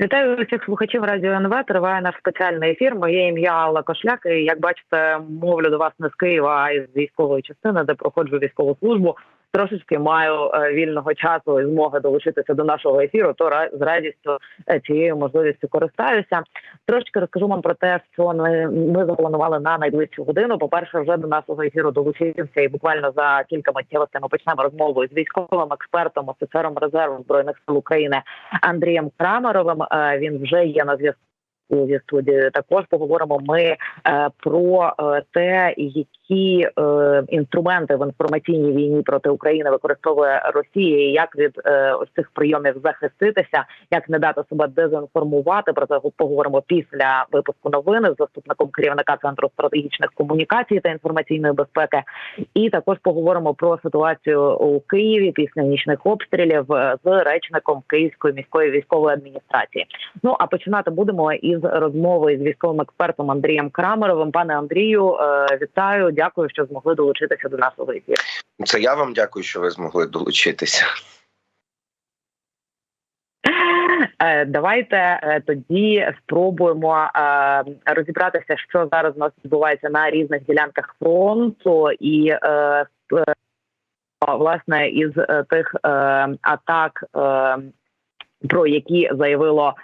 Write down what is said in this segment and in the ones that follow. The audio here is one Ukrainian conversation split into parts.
Вітаю усіх слухачів радіо НВ. Триває наш спеціальний ефір. Моє ім'я Алла Кошляк. І як бачите, мовлю до вас не з Києва, а із військової частини, де проходжу військову службу. Трошечки маю е, вільного часу і змоги долучитися до нашого ефіру. То з радістю е, цією можливістю користаюся. Трошечки розкажу вам про те, що ми, запланували на найближчу годину. По перше, вже до нашого ефіру долучився і буквально за кілька миттєвостей ми почнемо розмову з військовим експертом, офіцером резерву збройних сил України Андрієм Крамеровим. Е, Він вже є на зв'язку зі студією. Також поговоримо ми про те, які е, інструменти в інформаційній війні проти України використовує Росія, і як від е, ось цих прийомів захиститися, як не дати себе дезінформувати. Про це поговоримо після випуску новини з заступником керівника центру стратегічних комунікацій та інформаційної безпеки. І також поговоримо про ситуацію у Києві після нічних обстрілів е, з речником Київської міської військової адміністрації. Ну а починати будемо із розмови з військовим експертом Андрієм Крамеровим. Пане Андрію, е, вітаю, дякую, що змогли долучитися до нашого ефіру. Це я вам дякую, що ви змогли долучитися. Е, Давайте е, тоді спробуємо е, розібратися, що зараз у нас відбувається на різних ділянках фронту, і власне із тих атак, про які заявило.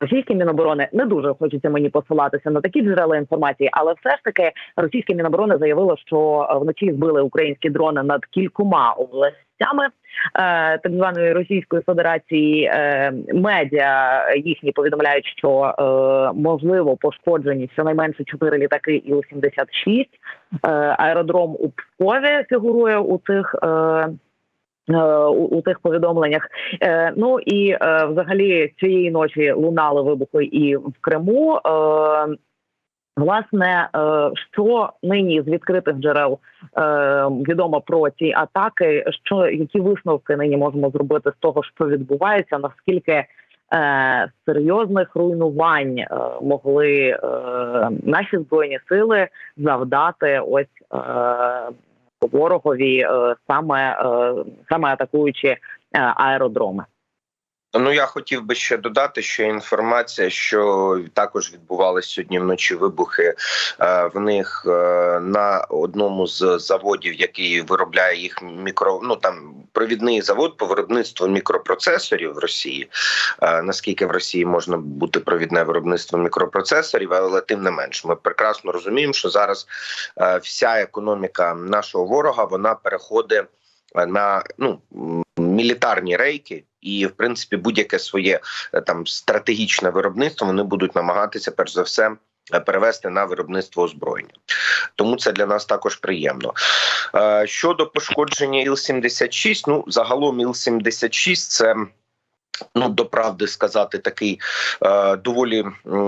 Російське міноборони не дуже хочеться мені посилатися на такі джерела інформації, але все ж таки російське міноборони заявило, що е, вночі збили українські дрони над кількома областями е, так званої Російської Федерації. Е, медіа їхні повідомляють, що можливо пошкоджені щонайменше чотири літаки іл 76 Е, Аеродром у Пскові фігурує у цих. Е, у, тих повідомленнях. Е, ну і е, взагалі цієї ночі лунали вибухи і в Криму. Власне, що нині з відкритих джерел відомо про ці атаки, що які висновки нині можемо зробити з того, що відбувається, наскільки серйозних руйнувань могли наші збройні сили завдати ось. Ворогові е, саме е, саме атакуючи е, аеродроми. Ну я хотів би ще додати, що інформація, що також відбувалися сьогодні вночі вибухи е, в них е, на одному з заводів, який виробляє їх мікро, ну там провідний завод по виробництву мікропроцесорів в Росії. Е, Наскільки в Росії можна бути провідне виробництво мікропроцесорів, але тим не менш, ми прекрасно розуміємо, що зараз вся економіка нашого ворога вона переходить на ну мілітарні рейки, і в принципі будь-яке своє е, там стратегічне виробництво вони будуть намагатися перш за все. е, Перевести на виробництво озброєння, тому це для нас також приємно. Е, Щодо пошкодження Іл-76, ну загалом Іл-76 це ну до правди сказати такий доволі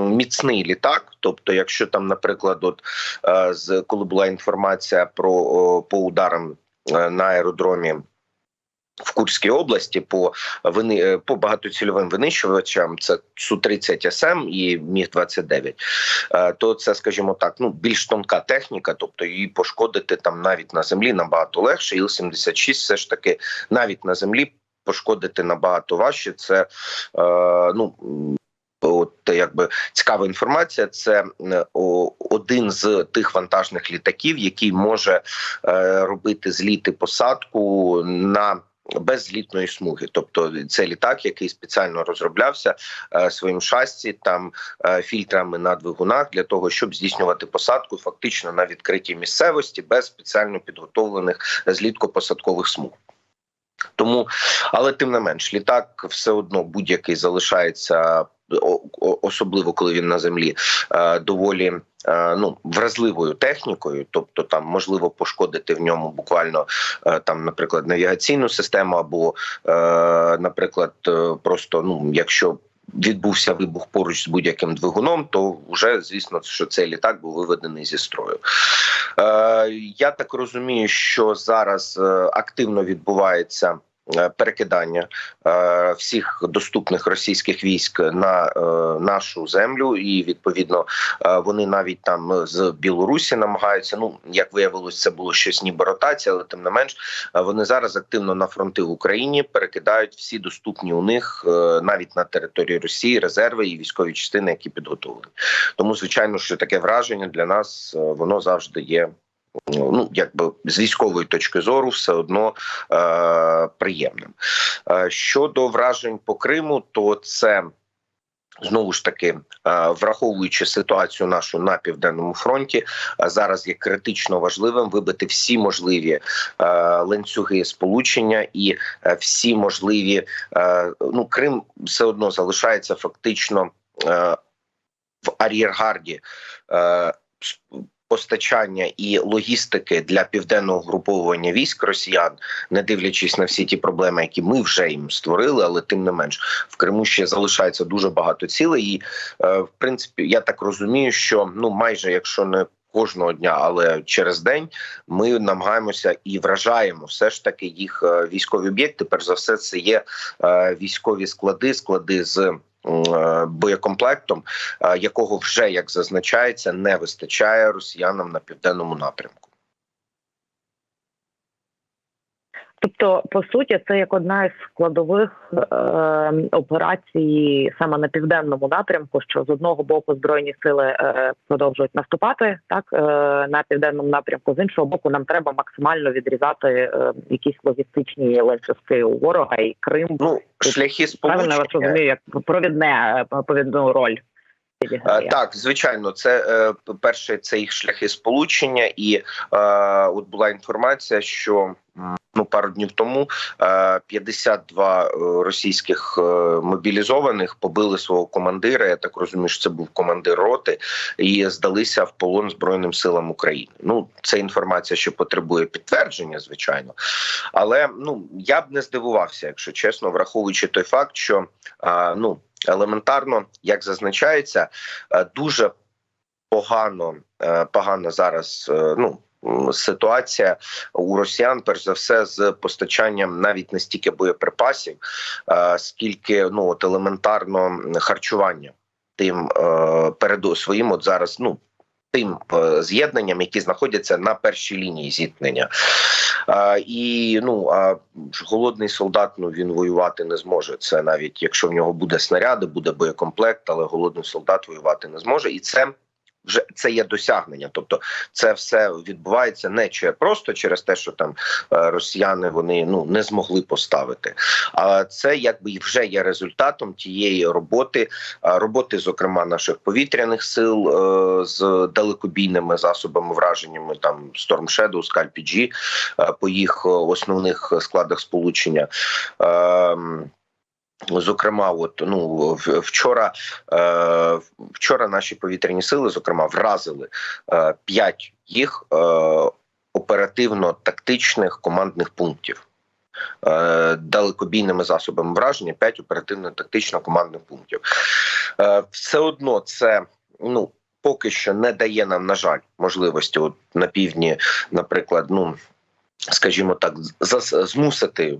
міцний літак. Тобто, якщо там, наприклад, от з коли була інформація про о, по ударам на аеродромі. В Курській області по вини е, по багатоцільовим винищувачам це су 30 СМ і Міг 29 Е, То це, скажімо так, ну більш тонка техніка, тобто її пошкодити там навіть на землі набагато легше. Іл 76 все ж таки навіть на землі пошкодити набагато важче. Це е, ну от якби цікава інформація. Це е, один з тих вантажних літаків, який може робити зліти посадку на без злітної смуги, тобто це літак, який спеціально розроблявся е, своїм шасі там е, фільтрами на двигунах для того, щоб здійснювати посадку фактично на відкритій місцевості без спеціально підготовлених злітко-посадкових смуг. Тому, але тим не менш, літак все одно будь-який залишається особливо коли він на землі е, доволі е, ну вразливою технікою, тобто там можливо пошкодити в ньому буквально е, там, наприклад, навігаційну систему, або, наприклад, просто ну якщо. Відбувся вибух поруч з будь-яким двигуном, то вже звісно, що цей літак був виведений зі строю. Я так розумію, що зараз активно відбувається перекидання е, всіх доступних російських військ на е, нашу землю, і відповідно е, вони навіть там з Білорусі намагаються. Ну як виявилось, це було щось ніби ротація, але тим не менш е, вони зараз активно на фронти в Україні перекидають всі доступні у них е, навіть на території Росії резерви і військові частини, які підготовлені. Тому звичайно, що таке враження для нас е, воно завжди є. Ну, якби з військової точки зору, все одно е, приємним. Е, щодо вражень по Криму, то це знову ж таки, е, враховуючи ситуацію нашу на південному фронті, е, зараз є критично важливим вибити всі можливі е, ланцюги сполучення і всі можливі. Ну, Крим все одно залишається фактично в ар'єргарді. Постачання і логістики для південного груповування військ росіян, не дивлячись на всі ті проблеми, які ми вже їм створили, але тим не менш в Криму ще залишається дуже багато цілей. І е, в принципі, я так розумію, що ну майже якщо не кожного дня, але через день ми намагаємося і вражаємо все ж таки їх е, військові об'єкти. Перш за все, це є е, військові склади, склади з. Е, Боєкомплектом, е, якого вже як зазначається, не вистачає росіянам на південному напрямку. Тобто, по суті, це як одна із складових е, операцій саме на південному напрямку, що з одного боку збройні сили е, продовжують наступати так е, на південному напрямку. З іншого боку, нам треба максимально відрізати е, якісь логістичні ланцюжки у ворога і Крим. Ну шляхи Правильно я розумію, як провідне е, провідну роль. Е. Так, звичайно, це е, перше, це їх шляхи сполучення, і е, от була інформація, що ну пару днів тому е, 52 е, російських мобілізованих побили свого командира. Я так розумію, що це був командир роти, і здалися в полон збройним силам України. Ну, це інформація, що потребує підтвердження, звичайно, але ну я б не здивувався, якщо чесно, враховуючи той факт, що ну елементарно, як зазначається, е, дуже погано, е, погано зараз. е, Ну ситуація у росіян, перш за все, з постачанням навіть не стільки боєприпасів, скільки ну от елементарно харчування тим переду своїм, от зараз ну. Тим е, з'єднанням, які знаходяться на першій лінії зіткнення, а, і ну а голодний солдат ну він воювати не зможе. Це навіть якщо в нього буде снаряди, буде боєкомплект, але голодний солдат воювати не зможе, і це вже це є досягнення. Тобто, це все відбувається не просто через те, що там е, росіяни вони ну не змогли поставити. А це якби вже є результатом тієї роботи, роботи, зокрема наших повітряних сил е, з далекобійними засобами враженнями, там Storm Shadow, Scalp G, е, по їх е, основних складах сполучення. Ем, Зокрема, от ну вчора, е, вчора наші повітряні сили, зокрема, вразили е, п'ять їх е, оперативно-тактичних командних пунктів. Е, далекобійними засобами враження 5 оперативно-тактично командних пунктів. Е, все одно це ну поки що не дає нам, на жаль, можливості от на півдні, наприклад, ну скажімо так, змусити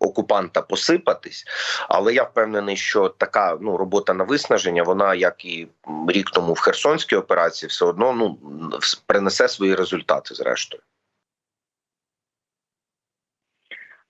окупанта посипатись, але я впевнений, що така ну робота на виснаження, вона як і рік тому в Херсонській операції, все одно ну принесе свої результати, зрештою.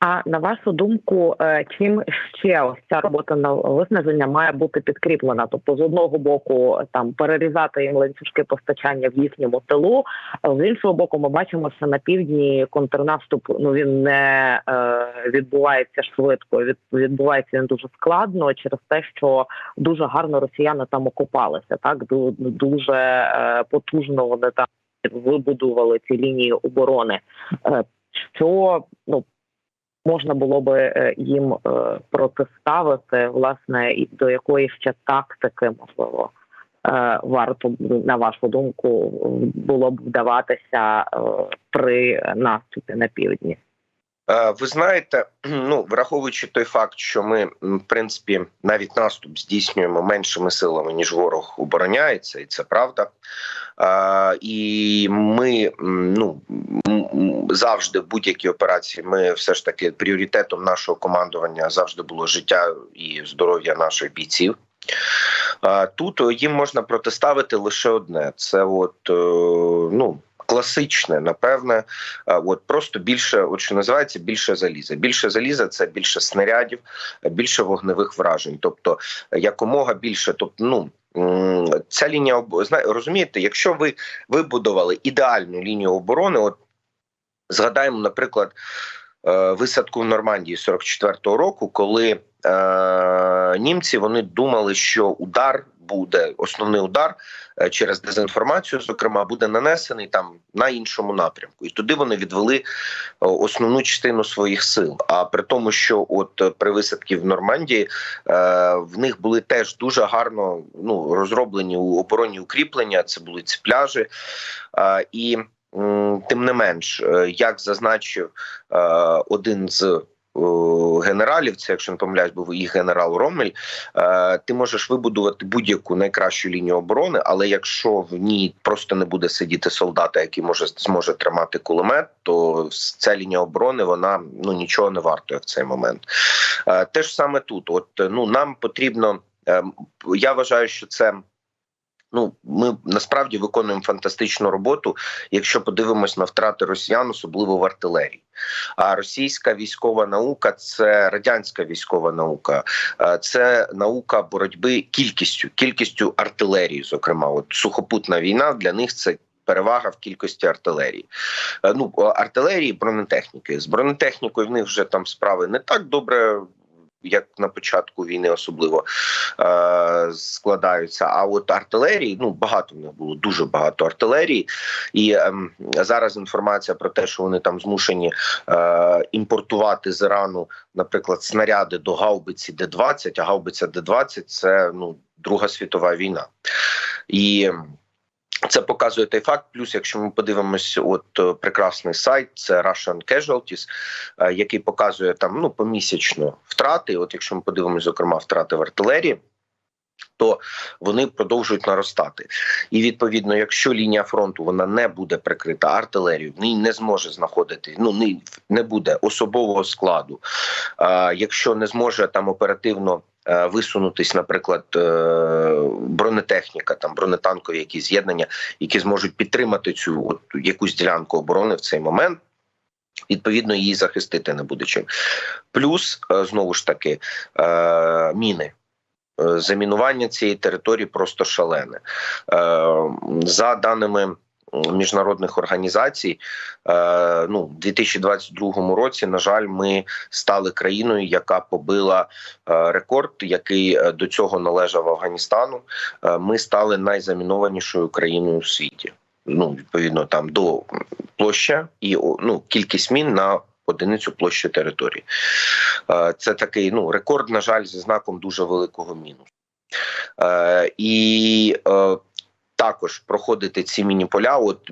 А на вашу думку, е, чим ще ось ця робота на виснаження має бути підкріплена? Тобто, з одного боку, там перерізати їм ланцюжки постачання в їхньому тилу, з іншого боку, ми бачимо, що на півдні контрнаступ ну він не е, відбувається швидко. Від відбувається він дуже складно через те, що дуже гарно росіяни там окопалися. Так Ду- дуже е, потужно вони там вибудували ці лінії оборони. Е, що ну можна було би е, їм е, протиставити, власне, і до якої ще тактики можливо е, варто на вашу думку було б вдаватися при наступі на півдні? Е, Ви знаєте, ну враховуючи той факт, що ми в принципі навіть наступ здійснюємо меншими силами ніж ворог обороняється, і це правда. Е, І ми ну завжди в будь-якій операції. Ми все ж таки пріоритетом нашого командування завжди було життя і здоров'я наших бійців. Е, Тут їм можна протиставити лише одне: це от ну класичне, напевне. От просто більше, от що називається, більше заліза. Більше заліза це більше снарядів, більше вогневих вражень. Тобто якомога більше, тобто, ну. Ця лінія розумієте, якщо ви вибудували ідеальну лінію оборони, от згадаємо, наприклад, е, висадку в Нормандії 44-го року, коли е, німці вони думали, що удар буде основний удар е, через дезінформацію, зокрема, буде нанесений там на іншому напрямку, і туди вони відвели е, основну частину своїх сил. А при тому, що от е, при висадці в Нормандії е, в них були теж дуже гарно ну розроблені оборонні укріплення. Це були ці пляжі, е, і тим не менш, е, як зазначив е, один з генералів, це якщо не помиляюсь, був і генерал Ромель. Е, ти можеш вибудувати будь-яку найкращу лінію оборони, але якщо в ній просто не буде сидіти солдата, який може зможе тримати кулемет, то ця лінія оборони вона ну нічого не вартує в цей момент. Е, те ж саме тут, от ну нам потрібно. е, Я вважаю, що це. Ну, ми насправді виконуємо фантастичну роботу, якщо подивимось на втрати росіян, особливо в артилерії. А російська військова наука це радянська військова наука, це наука боротьби кількістю, кількістю артилерії. Зокрема, от сухопутна війна для них це. Перевага в кількості артилерії. Е, Ну артилерії, бронетехніки з бронетехнікою в них вже там справи не так добре, як на початку війни, особливо е, складаються. А от артилерії, ну багато в них було дуже багато артилерії, і ем, зараз інформація про те, що вони там змушені е, імпортувати з Ірану, наприклад, снаряди до гаубиці Д-20, а гаубиця Д-20 – це ну Друга світова війна. І це показує той факт. Плюс, якщо ми подивимося, от е, прекрасний сайт, це Russian Casualties, е, який показує там ну помісячно втрати. От якщо ми подивимося, зокрема, втрати в артилерії. То вони продовжують наростати, і відповідно, якщо лінія фронту вона не буде прикрита артилерією, в не зможе знаходити. Ну не, буде особового складу. А, якщо не зможе там оперативно е, висунутись, наприклад, е, бронетехніка, там бронетанкові якісь з'єднання, які зможуть підтримати цю от якусь ділянку оборони в цей момент. Відповідно, її захистити не буде чим. Плюс е, знову ж таки міни. Е, Замінування цієї території просто шалене. Е, За даними міжнародних організацій, е, ну, в 2022 році, на жаль, ми стали країною, яка побила рекорд, який до цього належав Афганістану. Ми стали найзамінованішою країною у світі. Ну, відповідно, там до площа і ну, кількість мін на одиницю площі території. Е, Це такий ну рекорд, на жаль, зі знаком дуже великого мінусу. Е, І е, також проходити ці міні-поля. От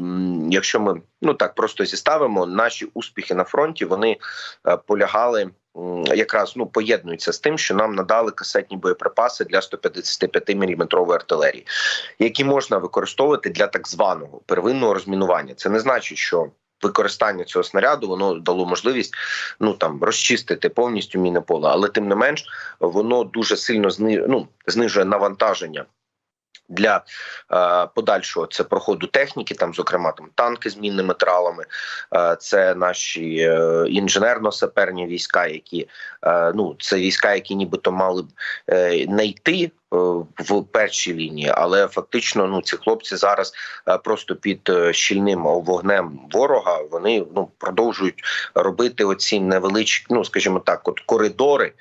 якщо ми ну так просто зіставимо, наші успіхи на фронті вони полягали. Якраз ну поєднуються з тим, що нам надали касетні боєприпаси для 155 мм артилерії, які можна використовувати для так званого первинного розмінування. Це не значить, що використання цього снаряду воно дало можливість ну там розчистити повністю міне поле, але тим не менш воно дуже сильно зни, ну, знижує навантаження. Для е, подальшого це проходу техніки, там, зокрема, там танки з мінними тралами, е, це наші е, інженерно-саперні війська, які е, ну це війська, які нібито мали б е, не йти е, в першій лінії, але фактично ну ці хлопці зараз е, просто під е, щільним вогнем ворога вони ну продовжують робити оці невеличкі, ну скажімо так, от коридори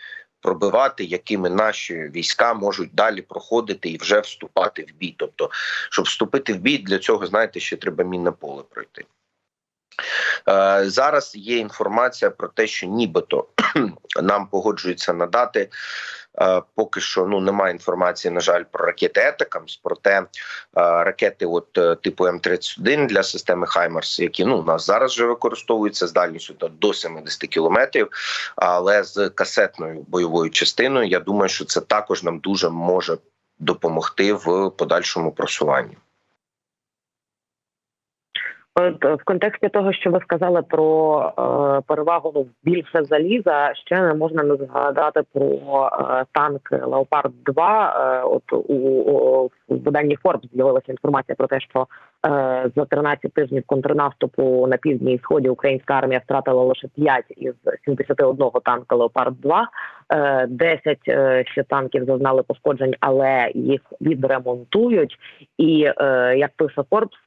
пробивати, якими наші війська можуть далі проходити і вже вступати в бій. Тобто, щоб вступити в бій, для цього знаєте, ще треба мінне поле пройти. Е, Зараз є інформація про те, що нібито нам погоджуються надати. Е, Поки що ну немає інформації, на жаль, про ракети Етакамс, проте е, ракети, от типу М31 для системи Хаймарс, які ну у нас зараз вже використовуються з дальністю до 70 кілометрів, але з касетною бойовою частиною. Я думаю, що це також нам дуже може допомогти в подальшому просуванні. Е, в контексті того, що ви сказали про е, перевагу ну, більше заліза, ще не можна не згадати про е, танк Леопард 2 Е, от у, у у виданні Forbes з'явилася інформація про те, що за 13 тижнів контрнаступу на півдні і сході українська армія втратила лише 5 із 71 танка Леопард 2 Е, 10 е, ще танків зазнали пошкоджень, але їх відремонтують. І е, як пише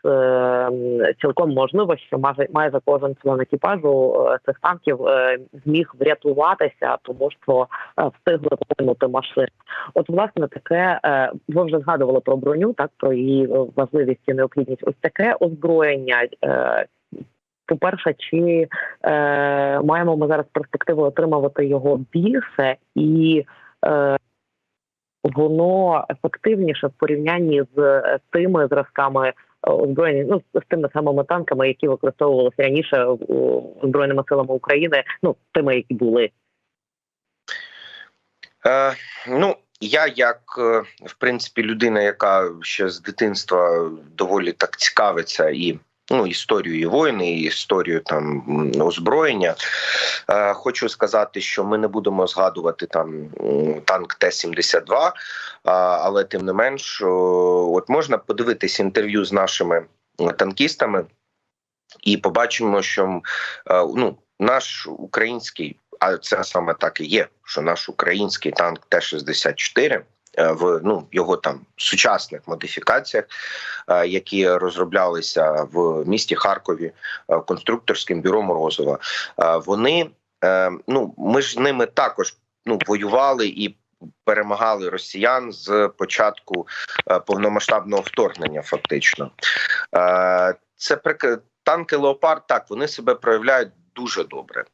е, цілком можливо, що майже кожен член екіпажу е, цих танків е, зміг врятуватися, тому що е, встигли покинути машини. От власне таке е, ви вже згадували про броню, так про її е, важливість і необхідність. Ось таке озброєння. Е, по-перше, чи е, маємо ми зараз перспективу отримувати його більше і е, воно ефективніше в порівнянні з е, тими зразками е, озброєння, ну з тими самими танками, які використовувалися раніше збройними силами України, ну тими, які були. Е, ну, я, як е, в принципі, людина, яка ще з дитинства доволі так цікавиться і. Ну, історією воїни, і історію там озброєння. Е, хочу сказати, що ми не будемо згадувати там танк Т-72, а, але тим не менш, о, от можна подивитись інтерв'ю з нашими е, танкістами, і побачимо, що е, ну, наш український а це саме так і є, що наш український танк Т-64 е, в ну його там сучасних модифікаціях, е, які розроблялися в місті Харкові е, конструкторським бюро Морозова. Вони ну ми ж ними також ну воювали і. Перемагали росіян з початку повномасштабного вторгнення. Фактично, це танки Леопард. Так вони себе проявляють дуже добре.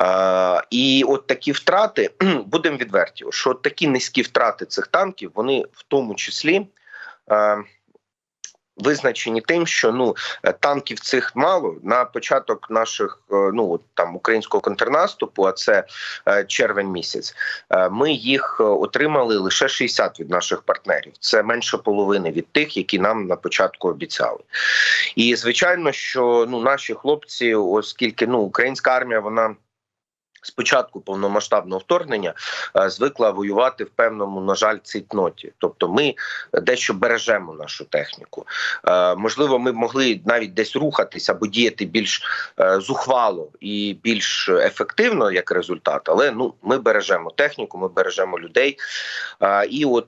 Е, і от такі втрати, будемо відверті, що такі низькі втрати цих танків, вони в тому числі е, визначені тим, що ну е, танків цих мало на початок наших е, ну там українського контрнаступу, а це е, червень місяць. Ми їх отримали лише 60 від наших партнерів. Це менше половини від тих, які нам на початку обіцяли. І звичайно, що ну наші хлопці, оскільки ну українська армія, вона. З початку повномасштабного вторгнення е, звикла воювати в певному, на жаль, цитноті. Тобто, ми дещо бережемо нашу техніку. Е, можливо, ми могли навіть десь рухатись або діяти більш е, зухвало і більш ефективно як результат. Але ну ми бережемо техніку, ми бережемо людей. І от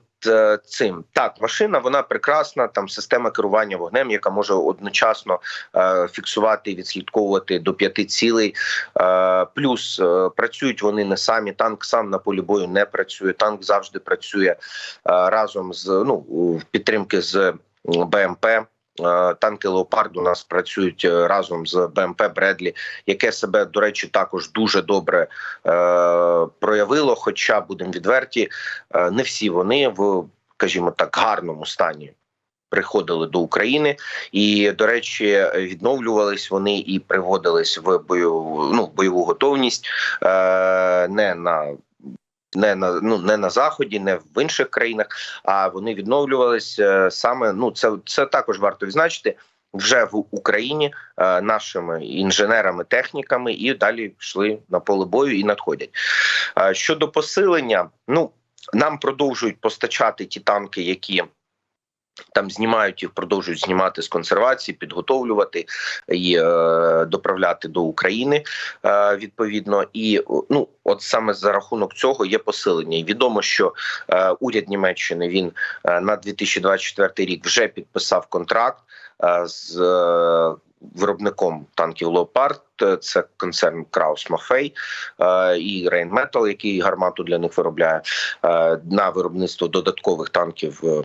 цим так, машина вона прекрасна. Там система керування вогнем, яка може одночасно е, фіксувати і відслідковувати до п'яти цілей. Е, плюс е, працюють вони не самі. Танк сам на полі бою не працює. Танк завжди працює е, разом з ну підтримки з БМП. Е, Танки Леопард у нас працюють е, разом з БМП Бредлі, яке себе, до речі, також дуже добре е, проявило. Хоча будемо відверті, е, не всі вони в, скажімо так, гарному стані приходили до України, і до речі, відновлювались вони і приводились в бойову ну бойову готовність е, не на. Не на ну не на заході, не в інших країнах, а вони відновлювалися саме. Ну це це також варто відзначити вже в Україні е, нашими інженерами, техніками, і далі йшли на поле бою і надходять. Е, щодо посилення, ну нам продовжують постачати ті танки, які там знімають їх, продовжують знімати з консервації, підготовлювати і е, доправляти до України е, відповідно. І ну, от саме за рахунок цього є посилення. І відомо, що е, уряд Німеччини він е, на 2024 рік вже підписав контракт е, з. Е, Виробником танків Леопард це концерн Краус Мафей е, і Рейнметал, який гармату для них виробляє е, на виробництво додаткових танків е,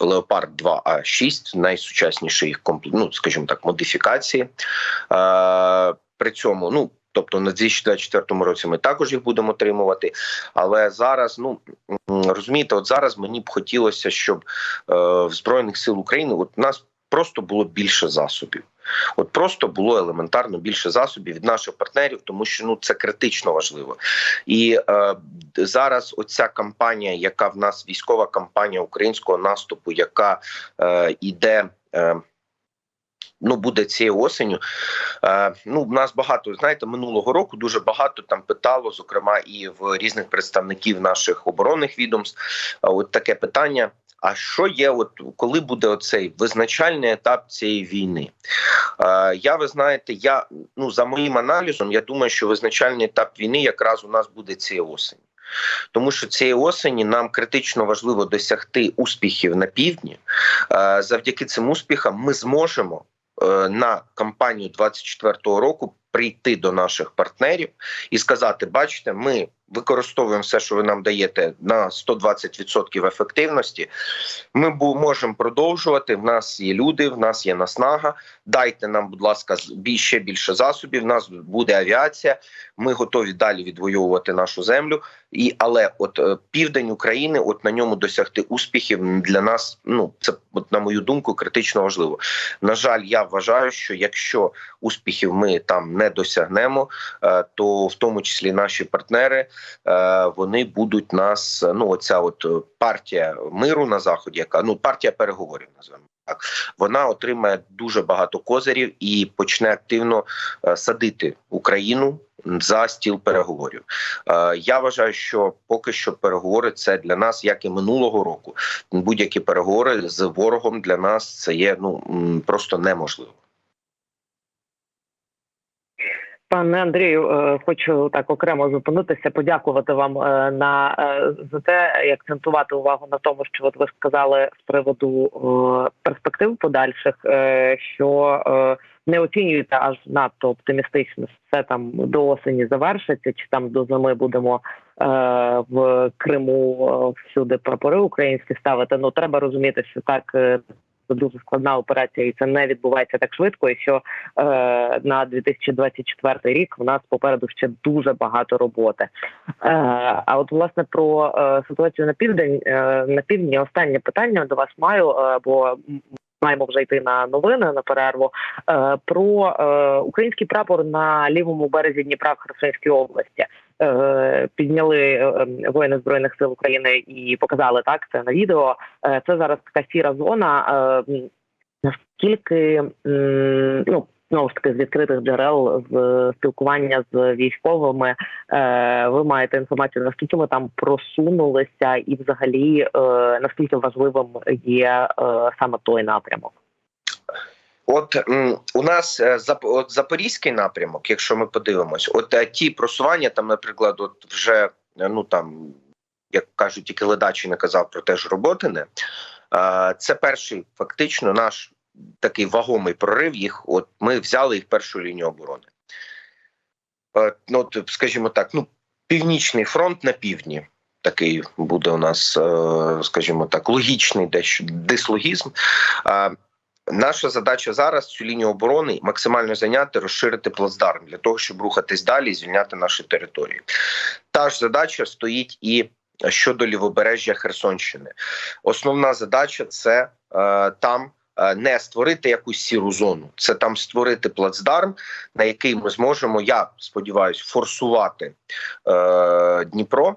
Леопард 2 а 6 найсучасніші їх ну, скажімо так, модифікації. Е, при цьому, ну тобто на 2024 році, ми також їх будемо отримувати. Але зараз, ну розумієте, от зараз мені б хотілося, щоб е, в збройних сил України от у нас просто було більше засобів. От просто було елементарно більше засобів від наших партнерів, тому що ну це критично важливо. І е, зараз оця кампанія, яка в нас військова кампанія українського наступу, яка е, іде. Е, Ну, буде цією осеню. Е, ну, в нас багато знаєте, минулого року дуже багато там питало, зокрема, і в різних представників наших оборонних відомств. е, От таке питання: а що є, от коли буде оцей визначальний етап цієї війни? Е, я ви знаєте, я ну за моїм аналізом, я думаю, що визначальний етап війни якраз у нас буде цієї осені. Тому що цієї осені нам критично важливо досягти успіхів на півдні. Завдяки цим успіхам ми зможемо е, на кампанію 24-го року прийти до наших партнерів і сказати: бачите, ми використовуємо все, що ви нам даєте на 120% ефективності. Ми можемо продовжувати. В нас є люди, в нас є наснага. Дайте нам, будь ласка, ще більше засобів. В нас буде авіація. Ми готові далі відвоювати нашу землю. І але, от е, південь України, от на ньому досягти успіхів для нас. Ну це от на мою думку критично важливо. На жаль, я вважаю, що якщо успіхів ми там не досягнемо, е, то в тому числі наші партнери вони будуть нас. е, Ну, оця от е, партія миру на заході, яка ну партія переговорів називаємо. Так, вона отримає дуже багато козирів і почне активно е, садити Україну за стіл переговорів. Е, Я вважаю, що поки що переговори це для нас, як і минулого року. Будь-які переговори з ворогом для нас це є ну просто неможливо. Пане Андрію, е, хочу так окремо зупинитися, подякувати вам е, на е, за те, і акцентувати увагу на тому, що от ви сказали з приводу перспектив подальших, що не оцінюєте аж надто оптимістично, що це там до осені завершиться, чи там до зими будемо в Криму всюди прапори українські ставити. Ну треба розуміти, що так. Це дуже складна операція, і це не відбувається так швидко. І що е, на 2024 рік в нас попереду ще дуже багато роботи. Е, а от власне про е, ситуацію на південь е, на півдні останнє питання до вас маю, е, бо маємо вже йти на новини на перерву. Е, про е, український прапор на лівому березі Дніпра в Херсонській області. Е, Підняли е, воїни збройних сил України і показали так це на відео. Е, Це зараз така сіра зона. Е, Наскільки ну знову ж таки з відкритих джерел з спілкування з військовими, ви маєте інформацію, наскільки ми там просунулися, і взагалі наскільки важливим є саме той напрямок? От у нас е, от запорізький напрямок, якщо ми подивимось, от е, ті просування, там, наприклад, от вже е, ну там, як кажуть, тільки ледачі не казав про те ж Роботине. Це перший фактично наш такий вагомий прорив. Їх от ми взяли їх першу лінію оборони. Ну, от, скажімо так, ну північний фронт на півдні. Такий буде у нас, скажімо так, логічний дещо дислогізм. Наша задача зараз цю лінію оборони максимально зайняти, розширити плацдарм для того, щоб рухатись далі і звільняти наші території. Та ж задача стоїть і щодо лівобережжя Херсонщини. Основна задача це е, там. е, Не створити якусь сіру зону, це там створити плацдарм, на який ми зможемо, я сподіваюся, форсувати е, Дніпро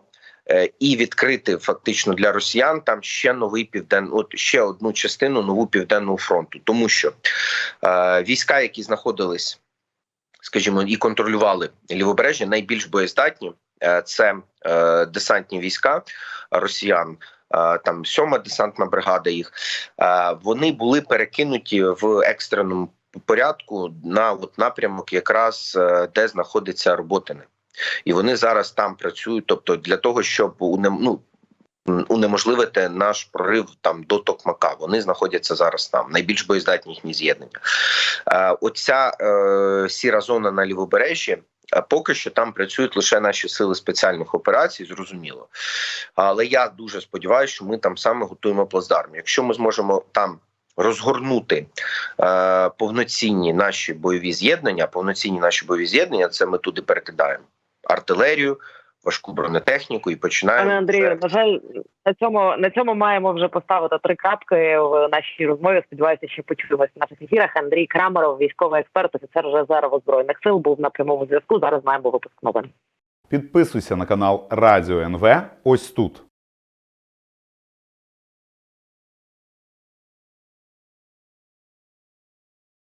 і відкрити фактично для росіян там ще новий півден, от ще одну частину нову південного фронту, тому що е, війська, які знаходились, скажімо, і контролювали лівобережжя, найбільш боєздатні е, це е, десантні війська росіян. е, Там сьома десантна бригада їх е, вони були перекинуті в екстреному порядку на от напрямок, якраз е, де знаходиться Роботине і вони зараз там працюють. Тобто, для того, щоб унем, ну, унеможливити наш прорив там до Токмака. Вони знаходяться зараз там. Найбільш боєздатні їхні з'єднання. Е, оця е, сіра зона на лівобережжі. а Поки що там працюють лише наші сили спеціальних операцій, зрозуміло. Але я дуже сподіваюся, що ми там саме готуємо плацдарм. Якщо ми зможемо там розгорнути е, повноцінні наші бойові з'єднання. Повноцінні наші бойові з'єднання це ми туди перекидаємо артилерію, важку бронетехніку і починаємо. Пане Андрію, вже- на жаль, на цьому на цьому маємо вже поставити три крапки в нашій розмові. Сподіваюся, що почуємося в наших ефірах. Андрій Крамаров, військовий експерт, офіцер резерву збройних сил, був на прямому зв'язку. Зараз маємо випуск новин. Підписуйся на канал Радіо НВ ось тут.